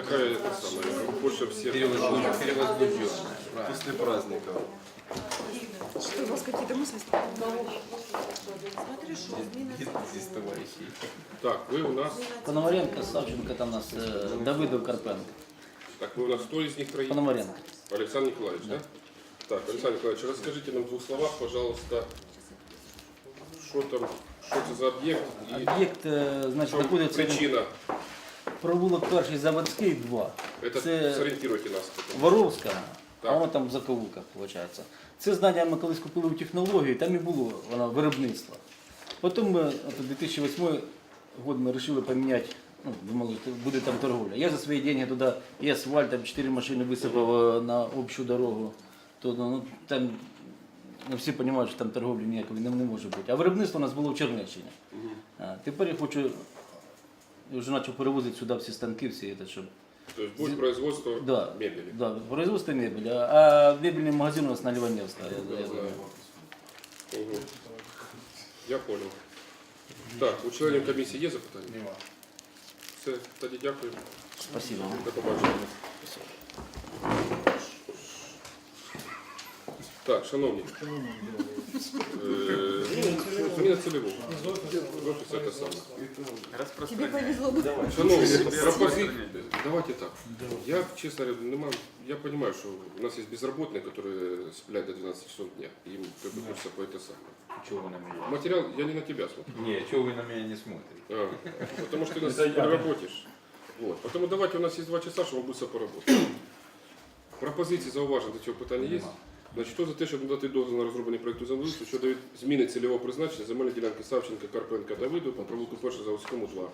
такая, это самое, больше всех. Перевозбужденная. После праздников. Что, у вас какие-то мысли? Здесь товарищи. Так, вы у нас, Пономаренко, Савченко, там у нас е, Давидов, Карпенко. так, вы у нас кто из них троих? Пономаренко. Александр Николаевич, да? Так, Александр Николаевич, расскажите нам в двух словах, пожалуйста, что там, что это за объект и в значить, чем знаходиться причина. Провулок перший Заводський, 2. Это Це сориентируйте нас. Воровська, а воно там в закоулках, виходить. Це здання ми колись купили у технології, там і було воно виробництво. Потім ми, от, у 2008 год ми вирішили поміняти, ну, думали, що буде там торговля. Я за свої деньги туди і там 4 машини висипав е, на общу дорогу. То, ну, там ну, всі розуміють, що там торговлі ніякої не, не може бути. А виробництво у нас було в Чернеччині. А, тепер я хочу, вже почав перевозити сюди всі станки, всі, це, щоб То есть будет производство Да. мебели. Да, производство мебели. А мебельный магазин у нас на Ливаневской. я- я Да, знаю. знаю. Я понял. Так, у членів комісії є запитання? Нема. Все, тоді дякую. Спасибо. До побачення. Так, шановні. Е, Зміна цільового. З офісу те саме. Тебе повезло бы. Шановні, пропозиції. Давайте так. Я, честно говоря, нема, я понимаю, что у нас есть безработные, которые сплят до 12 часов дня. Им как бы хочется по это самое. Чего вы на меня? Материал, я не на тебя смотрю. Не, чего вы на меня не смотрите? А, потому что ты нас переработаешь. Вот. Потому давайте у нас есть два часа, щоб ми швидко поработати. Пропозиції зауважень до цього питання є? Значить, хто за те, щоб надати дозвіл на розроблення проєкту землеустрою щодо зміни цільового призначення земельної ділянки Савченка, Карпенка, Давиду по провулку першого заводському 2.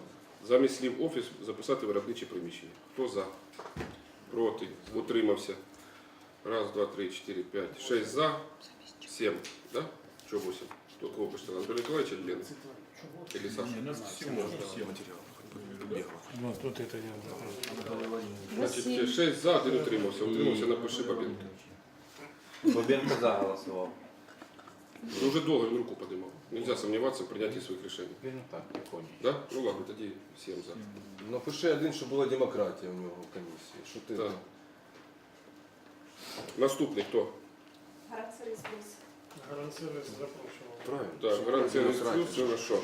Замість слів офіс записати виробниче приміщення. Хто за? Проти? Утримався? Раз, два, три, чотири, п'ять, шесть за. Сім. Да? Чого восемь? Хто кого почитав? Анатолій Николаевич или Лена? Или Саша? Ну, тут это я. Значить, 6 за, один утримався. Утримався, напиши Бабінка. Бабенко за голосовал. Ну, вже довго руку подимав. Нельзя сомневаться в прийнятті своїх рішень. Ну так, тихонечко. Да? Ну ладно, тоді 7 за. Ну пиши один, щоб була демократія у нього в комісії. Що ти Так. Наступний хто? Гарантировать запрошував. Правильно. Так, гарантія плюс, це на що?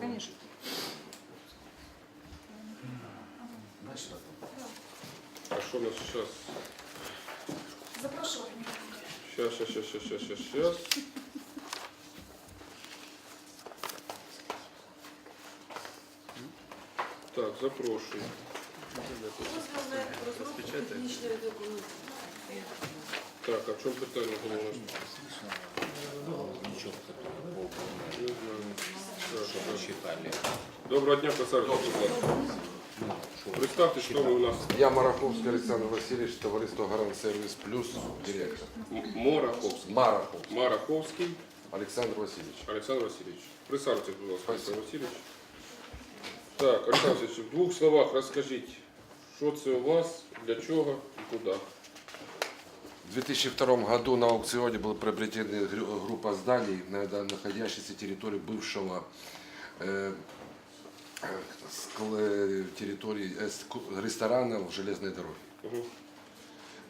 Конечно. А що у нас зараз? Запрошую. Щас, щас, щас, щас, щас, щас, щас. Так, запрошую. Так, а в чому питання головне? Не знаю. Так, так. Считали. Доброго дня, представте, будь ласка. Представте, що ви у нас Я Мараховський Олександр Васильович, товариство Гарант Сервіс Плюс, директор. М- Мораховський. Мараховський Мараховський Олександр Васильович. Олександр Васильович. Присаджуйтесь, будь ласка, Спасибо. Олександр Васильович. Так, Олександр Васильович, в двох словах розкажіть, що це у вас, для чого і куди. В 2002 году на аукционе была приобретена грю- группа зданий, на- на- находящихся территории бывшего э, э, скле- территории э, ск- ресторана в железной дороге. Угу.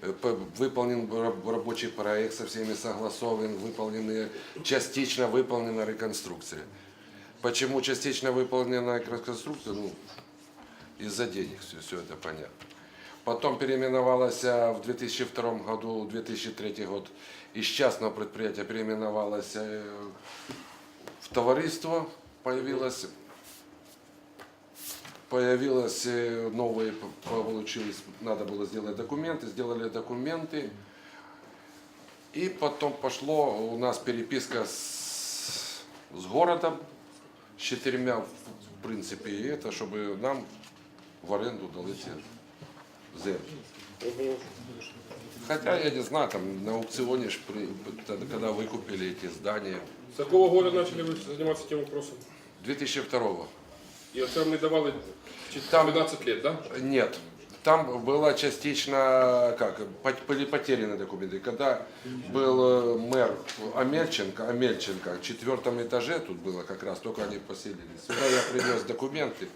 Э, п- Выполнен раб- рабочий проект со всеми согласован, выполнены, частично выполнена реконструкция. Почему частично выполнена реконструкция? Ну, из-за денег все, все это понятно. Потом переименовалась а, в 2002 году, 2003 год из частного предприятия переименовалась э, в товариство, появилось, появилось э, новые, п- получилось, надо было сделать документы, сделали документы, и потом пошло у нас переписка с, с городом, с четырьмя, в принципе, и это, чтобы нам в аренду дали эти земли. Угу. Хотя, я не знаю, там на аукционе, ж при- тогда, когда выкупили эти здания, С какого года начали вы заниматься этим вопросом? 2002 И оце не давали Там- 12 лет, да? Нет. Там была частично, как, были потеряны документы. Когда был э, мэр Амельченко, Амельченко, в четвертом этаже тут было как раз, только они поселились. Сюда я принес документы.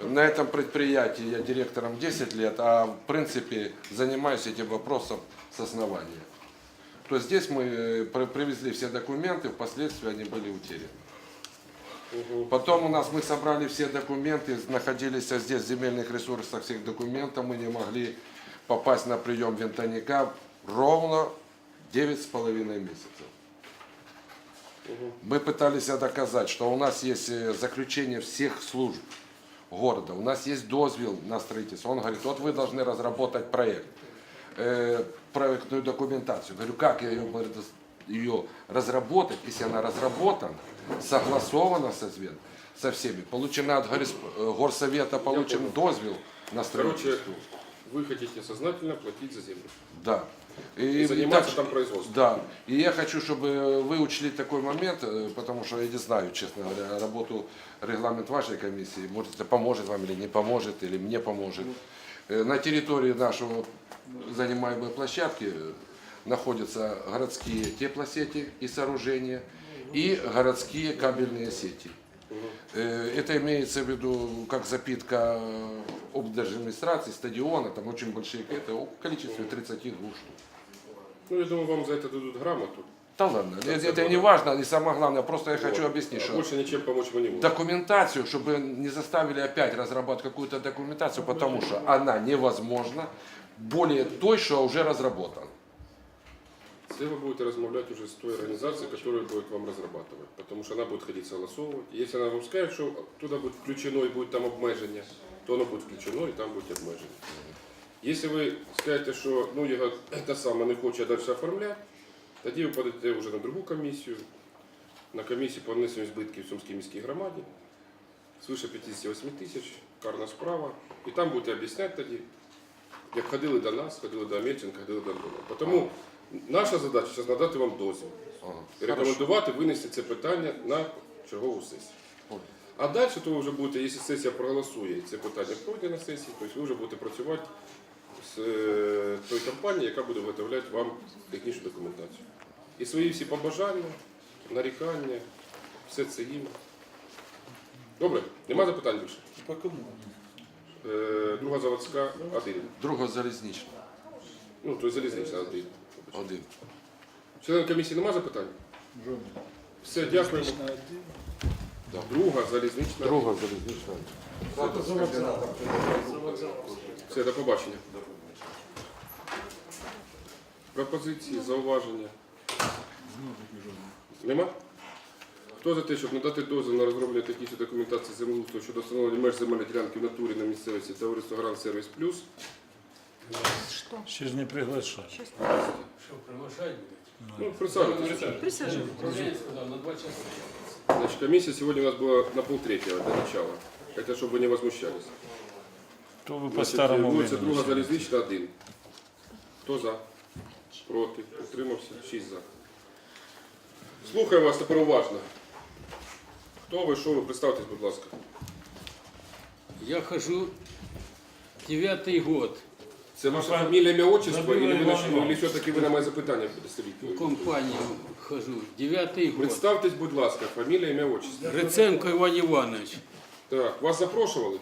На этом предприятии я директором 10 лет, а в принципе занимаюсь этим вопросом с основания. То есть здесь мы э, при- привезли все документы, впоследствии они были утеряны. Потом у нас мы собрали все документы, находились здесь в земельных ресурсах всех документов, мы не могли попасть на прием винтовника ровно 9,5 месяцев. Мы пытались доказать, что у нас есть э, заключение всех служб города, у нас есть дозвел на строительство. Он говорит, вот вы должны разработать проект, э, проектную документацию. Говорю, как я ее, говорит, ее разработать, если она разработана, Согласована со, звен- со всеми, получена от э, горсовета, получен дозвел на Короче, строительство. вы хотите сознательно платить за землю. Да. И И заниматься так- там производством. Да. И я хочу, чтобы вы учли такой момент, э, потому что я не знаю, честно говоря, работу, регламент вашей комиссии, может, это поможет вам или не поможет, или мне поможет. Э, На территории нашего занимаемой площадки находятся городские теплосети и сооружения и городские кабельные сети. Э, Это имеется в виду как запитка э, облдержадминистрации, стадиона, там очень большие, это в количестве 32 штук. Ну, я думаю, вам за это дадут грамоту. Да ладно, Да, это, это не важно, и самое главное, просто я хочу Вот. объяснить, А что Больше ничем помочь мы не можем. документацию, чтобы не заставили опять разрабатывать какую-то документацию, потому что она невозможна, более той, что уже разработана. Це ви будете розмовляти уже з тою організацією, яка буде вам розрабатувати. Тому що вона буде ходити согласовувати. І Якщо вона вам скаже, що туди буде включено і буде там обмеження, то воно буде включено і там будуть обмеження. Якщо ви скажете, що ну, його те саме не хоче далі оформляти, тоді ви подадете вже на другу комісію, на комісію по внесенню збитків в Сумській міській громаді, свише 58 тисяч, карна справа, і там будете об'ясняти тоді, як ходили до нас, ходили до Амельченка, ходили до Антонова. Тому наша задача зараз надати вам дозвіл Ага. і рекомендувати винести це питання на чергову сесію. А далі то ви вже будете, якщо сесія проголосує і це питання пройде на сесії, то ви вже будете працювати з е, тою компанією, яка буде виготовляти вам технічну документацію. І свої всі побажання, нарікання, все це їм. Добре, нема запитань більше. По кому? Е, Друга заводська один. Друга залізнична. Ну, то залізнична один. Один. Член комісії нема запитань? Все, дякуємо. Друга залізнична. Друга залізнична. Все, до побачення. Пропозиції, зауваження. Нема? Хто за те, щоб надати дозвіл на розроблення технічної документації землеустрою щодо встановлення меж земельної ділянки в натурі на місцевості товариство Гранд Сервіс Плюс? Что? Ще ж не приглашать. Сейчас. Ну, присаджуйтесь. Присаживайтесь. Значит, комиссия сегодня у нас была на полтретьего до начала. Это чтобы вы не возмущались. То ви по Значить, старому вулиця времени. друга залізнична один. Хто за? Проти? Утримався? Шість за. Слухаю вас тепер уважно. Хто ви, що ви? Представтесь, будь ласка. Я хожу девятый год це ваша фамілія, ім'я, отчество, или, ви Іван на- Іванович. или все-таки ви на моє запитання в будете компанию хожу. Девятый год. Представтесь, будь ласка, фамілія, ім'я, отчество. Гриценко Иван Иванович. Так, вас запрошували?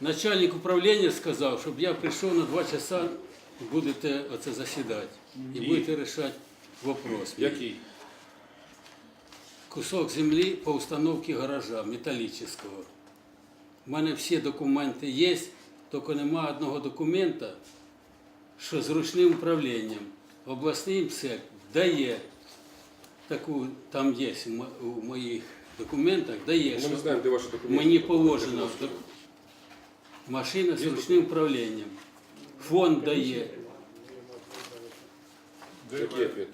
Начальник управління сказав, щоб я прийшов на два часа, будете оце засідати. І будете рішати вопрос. Який? Кусок землі по установці гаража металічного. У мене всі документи є, тільки немає одного документа, що з ручним управлінням. Обласний МСЕК дає таку, там є у моїх документах, дає, Ми не що знаємо, де ваші документи. мені положено машина з ручним управлінням. Фонд дає. Який ответ?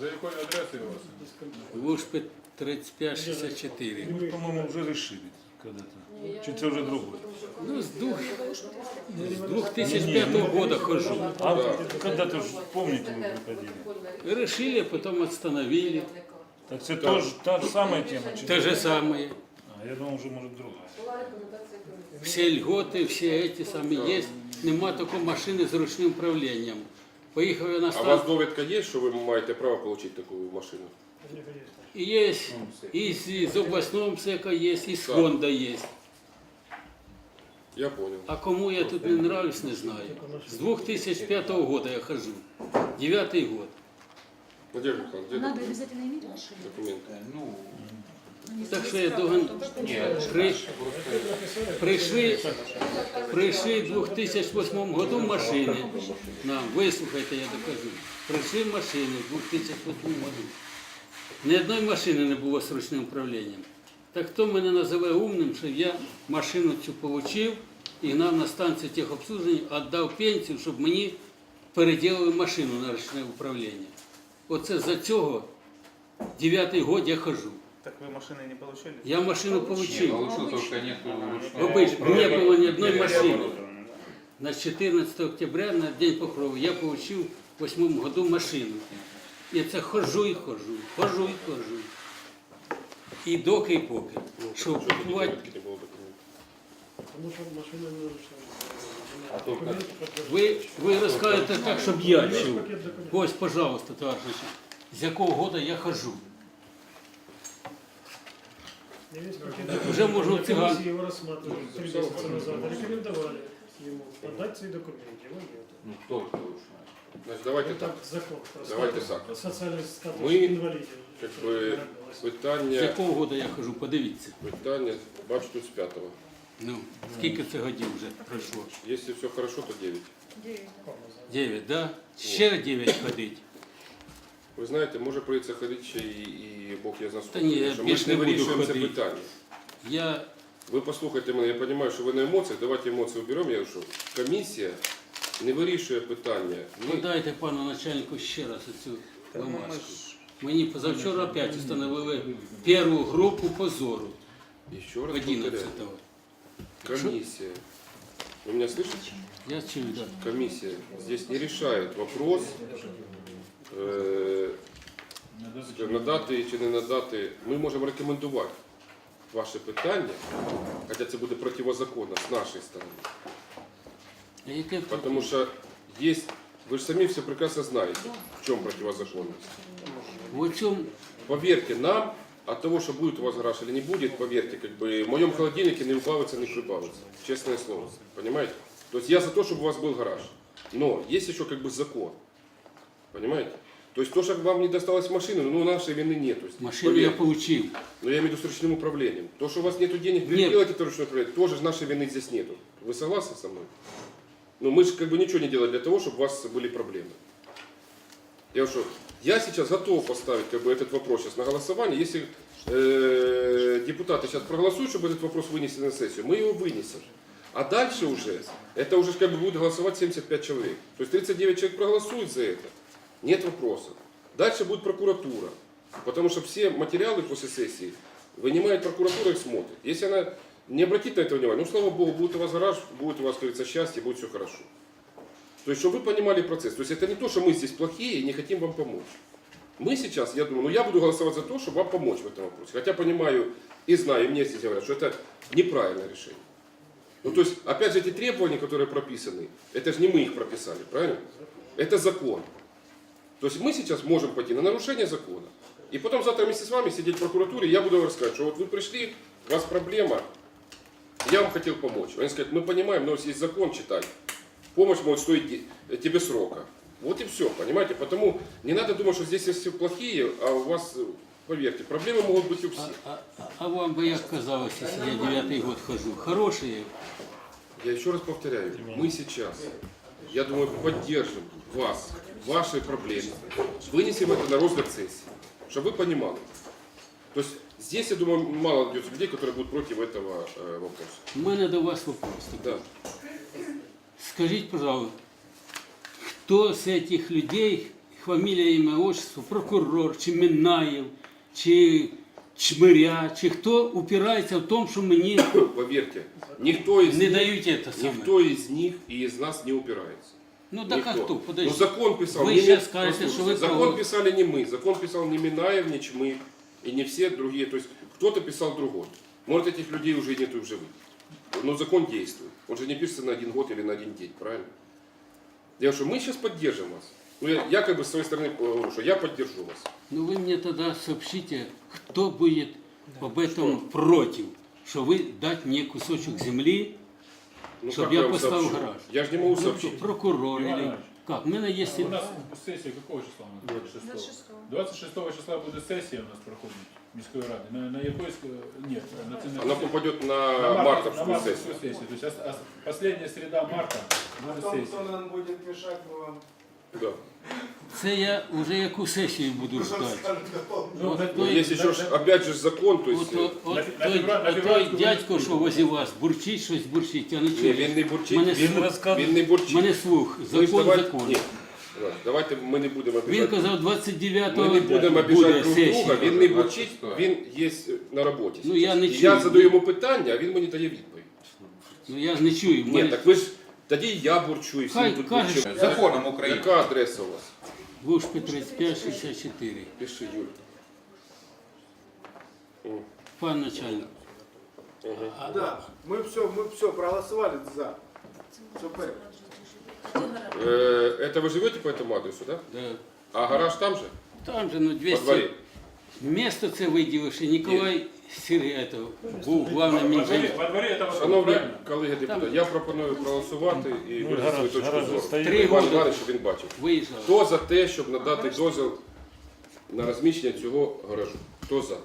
За якою адресою у вас? Лужпи 3564. Ми, по-моєму, вже решили когда-то. Чи це вже другой? Ну, двух, з 2005 года хожу. А когда-то ж, помните, ви приходили? Решили, а потом остановили. Так це тож, та ж сама тема? Чи Те же самое. А, я думав, вже може друга. Всі льготи, всі эти самі є. Нема такої машини з ручним управлінням. Поїхав я на А у вас станцію. довідка є, що ви маєте право отримати таку машину? И есть, и из, из областного МСЭКа есть, и с фонда есть. Я понял. А кому я тут не нравлюсь, не знаю. С 2005 года я хожу. Девятый год. Надежда Михайловна, где Надо документы? обязательно иметь машину. документы? Ну, Так що я должен... При... Прийшли, прийшли в 2008 году машини. Нам, вислухайте, я докажу. Прийшли машини в 2008 году. Ні одної машини не було з ручним управлінням. Так хто мене називає умним, що я машину цю отримав і гнав на станцію техобслуження, віддав пенсію, щоб мені переділили машину на ручне управління. Оце за цього дев'ятий год я хожу. Так вы машины не получили? Я машину не получил. получил, только нету ручного. Обычно не было ни одной машины. На 14 октября, на День Покрова, я получил в 8 году машину. І це хожу і хожу, хожу і хожу. І доки і поки. Що Что купувати, ви, ви розкажете так, щоб я чув. Ось, пожалуйста, товариші, з якого года я хожу. Уже можу циган. Его рассматривали три месяца назад, рекомендовали ему подать свои документы, его нет. ну, только ручная. Значит, давайте Это так. закон про Давайте статус- так. социальный статус Мы, инвалидов. Как бы З питання, якого года я хожу, подивіться. питання, бачу тут з п'ятого. Ну, скільки це годів вже пройшло? Если все хорошо, то 9. Дев'ять, да? Ще дев'ять ходить. Ви знаєте, може прийдеться ходити ще і, і Бог я знаю, Та ні, я що ми більш ж не не буду вирішуємо це ходити. питання. Я Ви послухайте мене, я розумію, що ви на емоціях, давайте емоції уберемо. Я кажу, що комісія не вирішує питання. Ні, Подайте пану начальнику ще раз цю бумажку. Мені позавчора опять установили першу групу позору І ще раз повторяю, 11-го. комиссия. Вы меня слышите? Я чую, да. Комиссия здесь не решает вопрос е, надати чи не надати. Ми можемо рекомендувати ваше питання, хоча це буде противозаконно з нашої сторони. Потому что есть, вы же сами все прекрасно знаете, в чем противозаконность. в цьому Поверьте нам, от того, что будет у вас гараж или не будет, поверьте, как бы в моем холодильнике не убавится, не прибавится. Честное слово. Понимаете? То есть я за то, чтобы у вас был гараж. Но есть еще как бы закон. Понимаете? То есть то, что вам не досталось машины, ну нашей вины нет. То есть, машину я отримав. Но я имею в виду с ручным управлением. То, что у вас нет денег, Нет. переделать это ручное управление, тоже нашей вины здесь нету. Вы согласны со мной? Но мы же как бы ничего не делали для того, чтобы у вас были проблемы. Я что, я сейчас готов поставить как бы этот вопрос сейчас на голосование. Если э, депутаты сейчас проголосуют, чтобы этот вопрос вынесли на сессию, мы его вынесем. А дальше уже, это уже как бы будет голосовать 75 человек. То есть 39 человек проголосуют за это. Нет вопросов. Дальше будет прокуратура. Потому что все материалы после сессии вынимает прокуратура и смотрит. Если она не обратит на это внимание, ну слава богу, будет у вас гараж, будет у вас, говорится, счастье, будет все хорошо. То есть, чтобы вы понимали процесс. То есть это не то, что мы здесь плохие и не хотим вам помочь. Мы сейчас, я думаю, ну я буду голосовать за то, чтобы вам помочь в этом вопросе. Хотя понимаю и знаю, и мне здесь говорят, что это неправильное решение. Ну то есть, опять же, эти требования, которые прописаны, это же не мы их прописали, правильно? Это закон. То есть мы сейчас можем пойти на нарушение закона. И потом завтра вместе с вами сидеть в прокуратуре, я буду вам рассказывать, что вот вы пришли, у вас проблема, я вам хотел помочь. Они скажут, мы понимаем, но есть закон, читай. Помощь может стоить де- тебе срока. Вот и все, понимаете? Потому не надо думать, что здесь все плохие, а у вас, э, поверьте, проблемы могут быть у А, всех. а, а вам би як казалось, якщо я дев'ятий год хожу? Хороший Я еще раз повторяю, мы сейчас, я думаю, поддержим вас, ваши проблемы, вынесем это на розгляд сессии, чтобы вы понимали. То есть здесь, я думаю, мало найдется людей, которые будут против этого э, вопроса. У мене до вас вопрос. Да. Скажіть, пожалуйста, хто з цих людей, фамілія, ім'я, отчество, прокурор, чи Минаєв, чи Чмиря, чи хто упирається в тому, що мені Поверьте, никто из не них, дають це саме? никто из них и из нас не упирается. Ну так а Никто. хто? Ну Подожди. закон писал Вы не сейчас Мин- скажете, послушайте, что вы закон правы. писали не мы, закон писал не Минаев, не Чмы и не все другие. То есть кто-то писал другой. Может этих людей уже и нету в живых. Но закон действует. Он же не пишется на один год или на один день, правильно? Я говорю, что мы сейчас поддержим вас. Ну, я, я как бы с своей стороны говорю, что я поддержу вас. Ну вы мне тогда сообщите, кто будет об этом против, что вы дать мне кусочек земли, Ну, Чтоб как я вам поставил сообщу? гараж. Я же не могу ну, кто, сообщить. прокурор или как? У меня есть... У нас сесія якого числа у нас? 26. 26 числа буде сесія у нас проходить міської ради. На, на якоїсь... Ні, на це не Она попадет на, на мартовскую сессию. мартовскую сессию. То есть ос- ос- последняя среда марта будет сессия. нам будет мешать, мы вам... Да. Це я вже яку сесію буду ждати. Ну, От той- Ну, еще, ж, опять же, закон, то есть... От, от, На- той, на от той дядько, що возі вас, бурчить щось бурчить, я не Ні, чую. він не бурчить, Мене він, слух- він не бурчить. Мене слух, ж закон, давайте- закон. Ні, давайте, давайте ми не будемо Він обіжати. казав 29-го Ми не будемо обіжати буде друг сесія. друга, він не бурчить, він є на роботі. Ну, я не І чую. я задаю йому питання, а він мені дає відповідь. Ну я ж не чую. Ні, Мене- так ви ж, тоді і я бурчу, і всі Хай тут каже, бурчать. Законом України. Яка адреса у вас? Вушки 35-64. Пиши, Юль. Пан начальник. Да, мы все, мы все проголосовали за. Все Э, Это вы живете по этому адресу, да? Да. А гараж там же? Там же ну Во 200. дворі? Місто це виділивши, Ніколай Сергій это, був главним інженером. во Шановні правильно? колеги депутати, я пропоную проголосувати і Ну, виразити свою точку зору. Три Іван года. Іванович, щоб він бачив. Виїжджав. Хто за те, щоб надати дозвіл на розміщення цього гаражу? Хто за?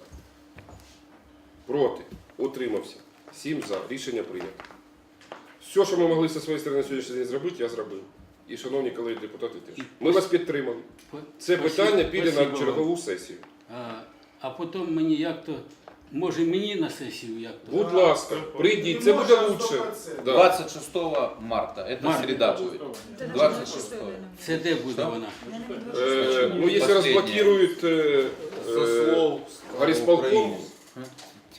Проти? Утримався. Сім за. Рішення прийнято. Все, що ми могли зі своєї сторони на сьогоднішній день зробити, я зробив. І шановні колеги депутати теж. Ми вас підтримали. Це питання піде на спасибо вам. чергову сесію А, а потім мені як то, може мені на сесію як то? Будь ласка, прийдіть, це буде лучше. Да. 26 марта. Это Марта. среда будет. 26 Це де буде вона? Э, ну, если Последнее. разблокируют э, Со э, слов горисполком, Украины.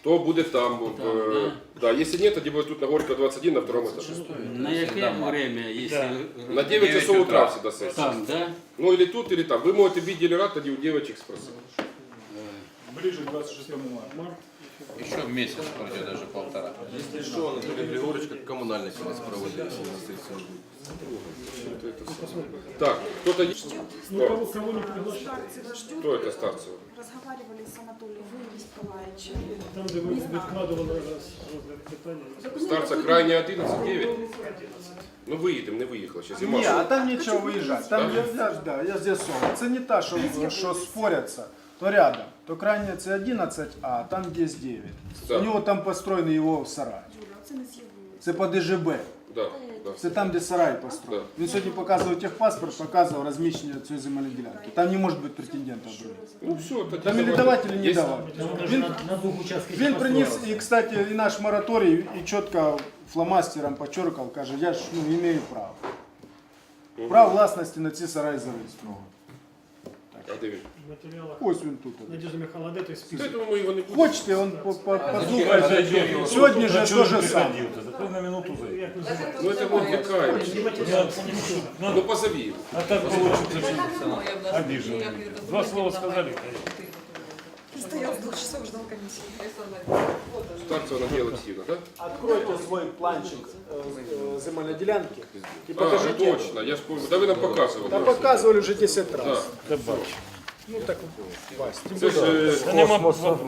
то будет там. Там, э, да, если нет, тоді буде тут на Горького 21 на втором этаже. На яке время, якщо... На 9 часов 9 утра утра. всегда сессия. Там, да? Ну или тут, или там. Вы можете в виде рад, тоді у девочек спросить. Ближе к 26 марта. Еще месяц пройдет, даже полтора. Если что, Анатолий Григорьевич как коммунальник у нас проводит. Так, кто-то есть? Ну, кого, кого не? Старцева ждет. Кто это Старцева? Разговаривали с Анатолием Николаевичем. Там, де ви відкладували раз розгляд питання. Старца крайне 11, 9. Ну виїдемо, не виїхала. Ще зима. Ні, а там нічого виїжджати. Там я, я, ж- да, я з'ясовував. Це не та, що, що споряться, то рядом. То крайне це 11, а там десь 9. Так. У нього там построєний його сарай. Це не по ДЖБ. Да, да. Це там, де сарай построєний. Він сьогодні показував техпаспорт, показував розміщення цієї земельної ділянки. Там не може бути претендента. Ну все, Там или давайте. давать, или не давать. Він, він приніс, і, кстати, і наш мораторій, і чітко фломастером почеркав, каже, я ж ну, имею право. Право власності на ці сараї зареєстровано. А де він? В матеріалах Ось він тут. Надежда Михайловна, де той Та список? я думаю, ми його не будемо. Хочете, он по- по- Давай послухайте. зайдем, его Сьогодні тут- же чего то он же саме. переходил-то? Закрой на минуту зайди. Як називається? Ну это мы отвлекаемся. Не матеріалах, не мішок. Ну позови его. А так получится, что обиженный. Два слова сказали. Стоял с двух часов, ждал комиссии. Старцева Надія Олексіївна, так? Откройте свой планчик э, земельної ділянки і Да? А, точно, я ж помню. Да ви нам показували. Та показували вже 10 разів. Да. Ну так, Вась, тим Це ж е, Да нема вопросов.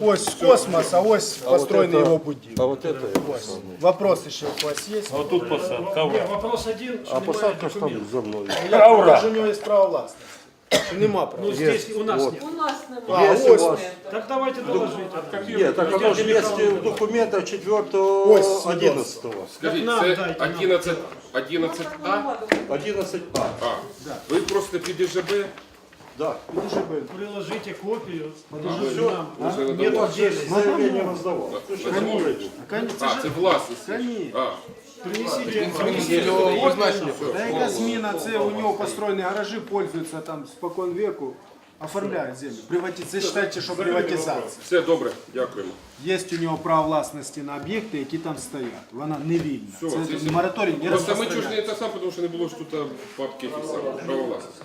Ось космос, а ось построєний його будинок. А вот это Ось. Вопрос ще у вас є? А вот тут посадка. Ні, ура. вопрос один, що А немає посадка ж там документів. за мною. Я кажу, у нього є право власності. Що Нема права. Ну, здесь у нас нет. У нас А, Если у ось. вас... Так давайте доложите. Нет, так оно же есть в документах 4 Ось 11 скажіть, нам це дайте, нам. 11, 11А? 11А. А, ви просто під ІЖБ? Да. Приложите копию. Все, Нам. Уже Нет надавав. отдельности. заявление раздавал. А, це власність. Конечно. А, Принесите. Та яка зміна, це у нього построєні гаражі, пользуються там спокон веку, оформляють землю. Привати... Це вважається, що приватизація. все добре, дякуємо. Є у нього право власності на об'єкти, які там стоять. Вона не вільна. Все, Це це- мораторій не Просто ми ж не сам, тому що не було ж тут папки ті самі, право власності.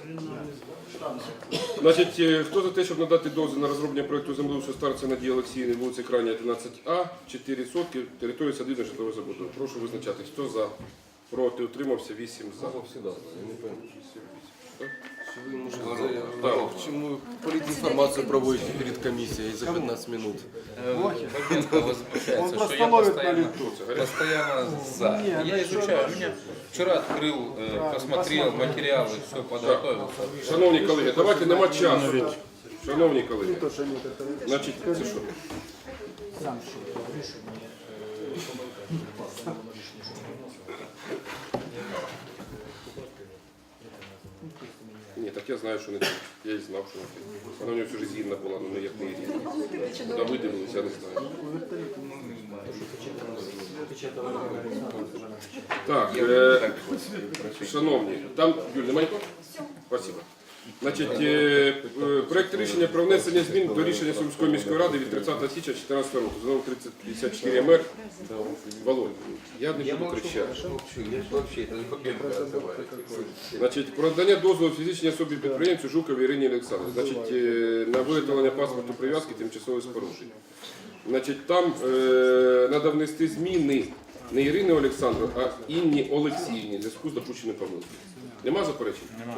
Значить, хто за те, щоб надати дозвіл на розроблення проєкту землеустрою старця Надії Олексіївни, вулиці Крайня 11А, 4 сотки, території садибної житлової забудови. Прошу визначатись. Хто за? Проти, утримався, 8 за. Так? Вы, может, Да. за- Почему политинформацию проводите перед комиссией за 15 минут? Бабенко возмущается, Он что просто я ловит на постоянно, лету. постоянно за. Не, ну Я что изучаю. вы? Меня вчера открыл, э, посмотрел посмотрим. материалы, все подготовился. Шановні колеги, давайте нема часу. Шановні колеги, То, что они это значить, це що? Я знаю, що не так. Я і знав, що не так. Вона в нього всю жизнь гідна була, ну як не рівна. Куди видивилися, не знаю. Так, е, шановні, там, Юль, немає? Значить, е, е, проект рішення про внесення змін до рішення Сумської міської ради від 30 січня 2014 року. Знову 3054 МР. Володь, я не буду кричати. Значить, про надання дозволу фізичній особі підприємцю Жуковій Ірині Олександрівні. Значить, е, на виготовлення паспорту прив'язки тимчасової спорудження. Значить, там треба внести зміни не Ірини Олександровні, а Інні Олексіївні в зв'язку з допущеною помилкою. Нема заперечень? Нема.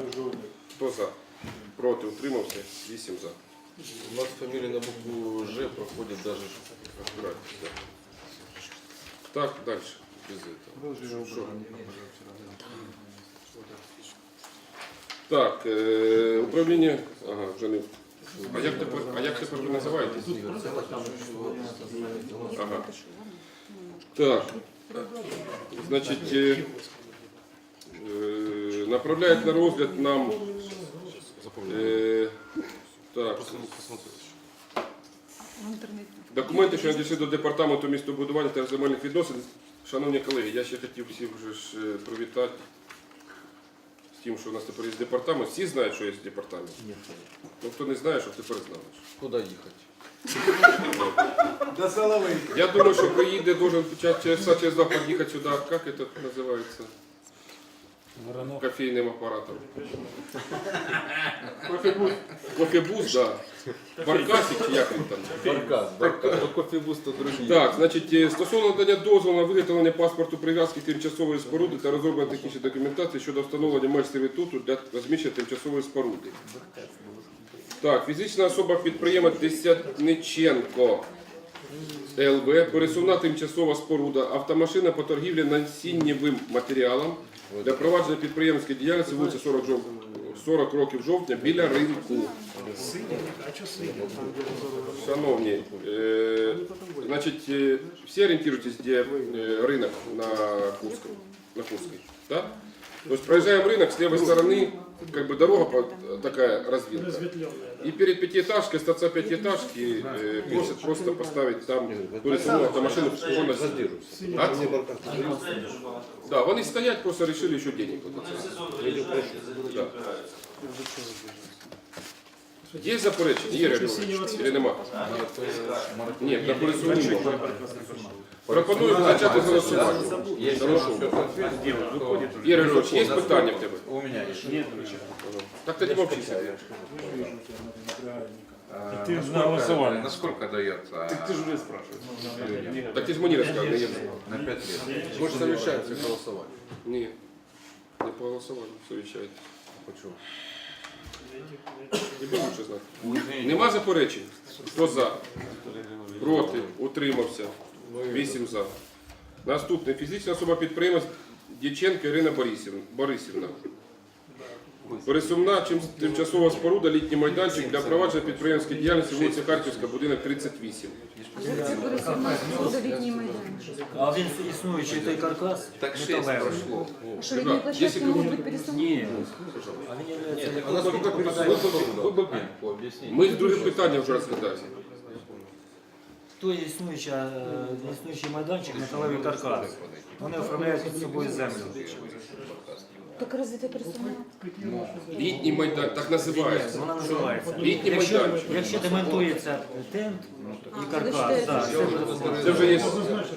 Хто за? Проти, утримався? Вісім за. У нас фамилия на букву Ж проходит даже Разбирайтесь. Так, далі. Без этого. Що? Так, е, управління. Ага, вже не. А як тепер, а як тепер ви називаєтесь? Ага. Так. Значить, е, е, направляють на розгляд нам. Е, так. Документи, що надійшли до департаменту містобудування та земельних відносин. Шановні колеги, я ще хотів всіх вже ж е, привітати з тим, що у нас тепер є департамент. Всі знають, що є департамент. Ну, хто не знає, щоб тепер знали. Куда ехать? До Соловейки. Я думаю, що приїде, должен час часа через два під'їхати сюди. Як це називається? Кофейним апаратом. Кофебус. Кофебус, да. Баркасик, чи як він там? Баркас, Баркас. То кофебус, то другие. Так, значить, е, стосовно надання дозволу на виготовлення паспорту прив'язки тимчасової споруди та розроблення технічної документації щодо встановлення меж сервітуту для розміщення тимчасової споруди. Так, фізична особа підприємець Десятниченко ЛВ, пересувна тимчасова споруда, автомашина по торгівлі насіннєвим матеріалом для провадження підприємницької діяльності вулиця 40, жов... 40 років жовтня біля ринку. Шановні, е, значить, е, всі орієнтуєтесь, де е, ринок на Курській. на Курській да? То есть ринок рынок, лівої сторони как бы дорога по- такая развилка. Разветвленная, да. И перед пятиэтажкой, остаться пятиэтажки, э, просят просто поставить там пересувну автомашину, чтобы она А? Да, вони стоять, просто решили еще денег платить. Да. Є заперечення? Є Григорович? Чи нема? Ні, на пересувну. Пропоную почати голосувати. Если Хорошо. все соответствует, то Ігор Григорович, є питання в тебе? у меня есть. Так тоді мовчи собі. А, насколько, насколько дается? Так ты же уже спрашиваешь. Так ти ж мені розказав, не я. На 5 лет. Может, совещаемся и голосовать. Ні. Не проголосували, совіщайте. Почему? Не буду лучше знати. Нема заперечень? Хто за? Проти? Утримався? Вісім за. Наступне. Фізична особа підприємець Дяченко Ірина Борисівна. Пересувна чим- тимчасова споруда, літній майданчик для провадження підприємської діяльності вулиця Харківська, будинок 38. літній майданчик. А він існуючий той каркас? Так 6 прошло. Що Ребят, літні площадки якщо можуть бути пересувні? Ні. А він А объясните. Ми друге питання вже розглядаємо. той існуючий, е, існуючий майданчик металевий каркас. Вони оформляють під собою землю. Так разве це пересувна? Літній майданчик, так називається. Вона називається. Літній майданчик. якщо демонтується тент і каркас, так, це вже є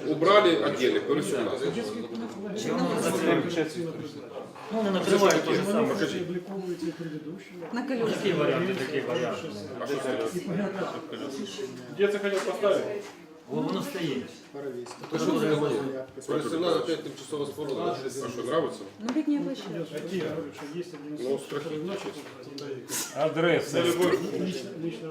убрали відділи, пересувна. Чи воно закриє? Ну, не накривають те ж саме. Покажіть. Обліковується предыдущий. На колесах. Такі варіанти, такі варіанти. А що це? Где ты хотел поставить? Воно стоїть. Паровейский. То що це таке? Пересувна опять тимчасова споруда. А що, нравиться? Ну, літня площадка. Какие, я говорю, что есть один Ну, страхи Адреса. лично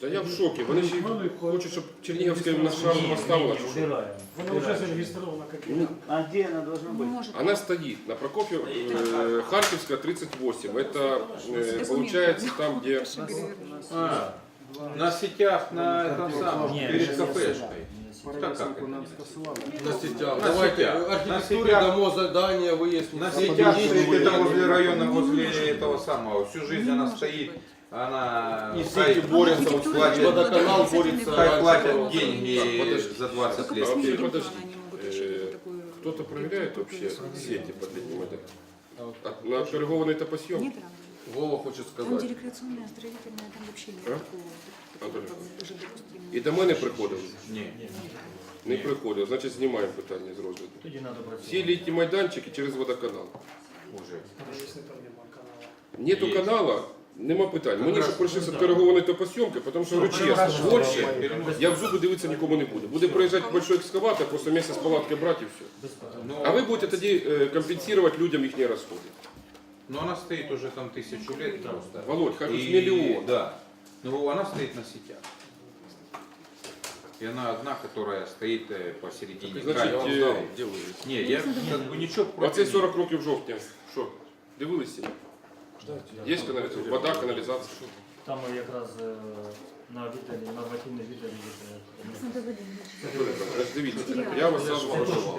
Та я в шокі. Вони ще й хочуть, щоб Чернігівська на шару поставила. чи що? Она уже зарегистрирована как А де вона должна Не бути? может. Она стоит на Прокофьев, э, Харьковская, 38. Это э, получается там, где... А, на сетях, на этом самом, перед кафешкой. Паровейку нам скасовали. На сетях. На Давайте сетях. На архитектуре сетях. дамо задание, выяснить. На сетях стоит, это возле района, возле этого самого. Всю жизнь она стоит, она И хай сети борются, вот платят, водоканал борется. хай платят Так, деньги за 20 А лет. подожди, э, кто-то проверяет вообще сети под этим это? А На торгованный топосъем? Нет, правда. Вова хочет Там сказать. дерекреационное, строительное, там вообще нет А? такого. Такого. І до мене приходили? Ні. Не приходили, значить знімаємо питання з розгляду. Всі літні майданчики через водоканал. Канала. Нету канала, нема питань. Мені Якраз, що прийшлося торгований топосйомки, тому що говорю чесно, більше я в зуби дивитися нікому не буду. Буде проїжджати большой екскаватор, просто місце з палатки брати і все. А ви будете тоді е, компенсувати людям їхні розходи. ну она стоит уже там тысячу лет просто. Володь, хай хоч И- мільйон. Да. Ну, она стоит на сетях. И она одна, которая стоит э, посередине. Значит, Я вам края. знал, где вы. Не, я как бы ничего А против. цей 40 років жовтня. Що? Дивилися? Є каналізація? Вода, каналізація. Там якраз е, на віталі, нормативний віталі. Олександр Володимирович. Значить, Дивіться, я вас сразу прошу.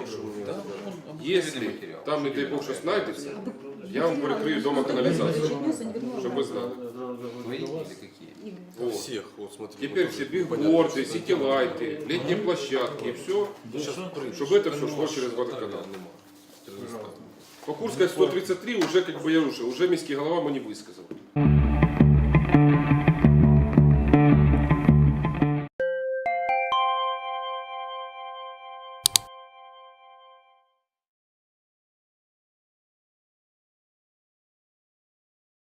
Якщо матеріал. там, не дай Бог, щось знайдеться, я вам перекрию вдома каналізацію, щоб ви знали. Свои или какие? Вот. Всех, вот смотри. Теперь все бигборды, сетилайты, летние площадки и все, чтобы это все шло через водоканал. По Курской 133 уже, как бы я уже, уже міський голова мені висказав.